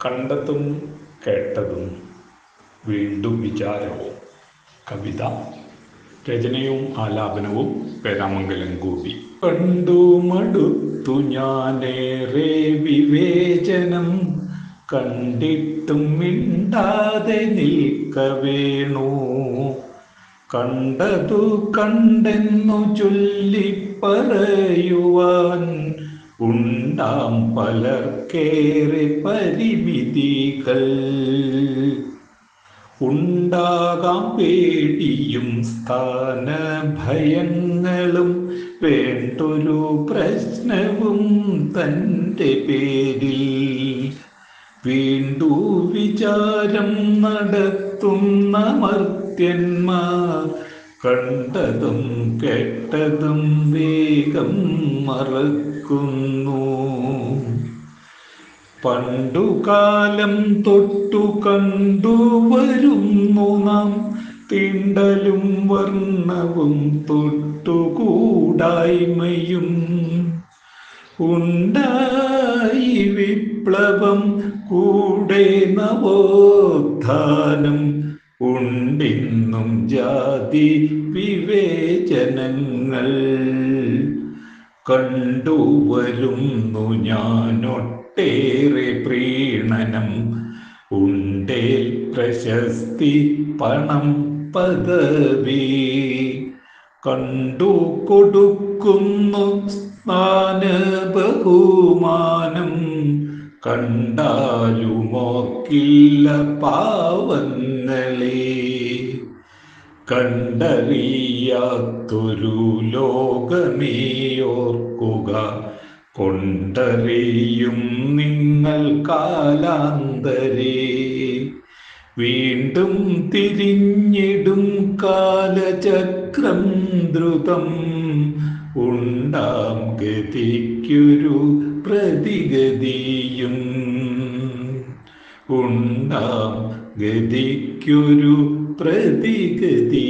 കണ്ടതും കേട്ടതും വീണ്ടും വിചാരവും കവിത രചനയും ആലാപനവും പേരാമംഗലം ഗോപി കണ്ടു മടുത്തു ഞാനേറെ വിവേചനം കണ്ടിട്ടും മിണ്ടാതെ നിൽക്കവേണു കണ്ടതു കണ്ടെന്നു ചൊല്ലി ചൊല്ലിപ്പറയുവാൻ ഉണ്ടാം പലർക്കേറെ പരിമിതികൾ. ഉണ്ടാകാം പേടിയും സ്ഥാന ഭയങ്ങളും വേണ്ടൊരു പ്രശ്നവും തന്റെ പേരിൽ. വീണ്ടു വിചാരം നടത്തുന്ന മർത്യന്മാർ കണ്ടതും കേട്ടതും വേഗം മറക്കുന്നു. പണ്ടുകാലം തൊട്ടു കണ്ടുവരുന്നു നാം. തീണ്ടലും വർണവും തൊട്ടുകൂടായ്മയും. ഉണ്ടായി വിപ്ലവം കൂടെ നവോത്ഥാനം. ഉണ്ടിന്നും ജാതി വിവേചനങ്ങൾ കണ്ടുവരുന്നു ഞാനൊട്ടേറെ പ്രീണനം. ഉണ്ടേൽ പ്രശസ്തി പണം പദവി കണ്ടു കൊടുക്കുന്നു സ്ഥാന ബഹുമാനം കണ്ടാലുമോക്കില്ല പാവങ്ങളെ. കണ്ടറിയാത്തൊരു ലോകമേ ഓർക്കുക കൊണ്ടറിയും നിങ്ങൾ കാലാന്തരേ. വീണ്ടും തിരിഞ്ഞിടും കാലചക്രം ദ്രുതം. ഉണ്ടാം ഗതിക്കൊരു പ്രതിഗതിയും ഉണ്ടാം ഗതിക്കൊരു പ്രതിഗതിയും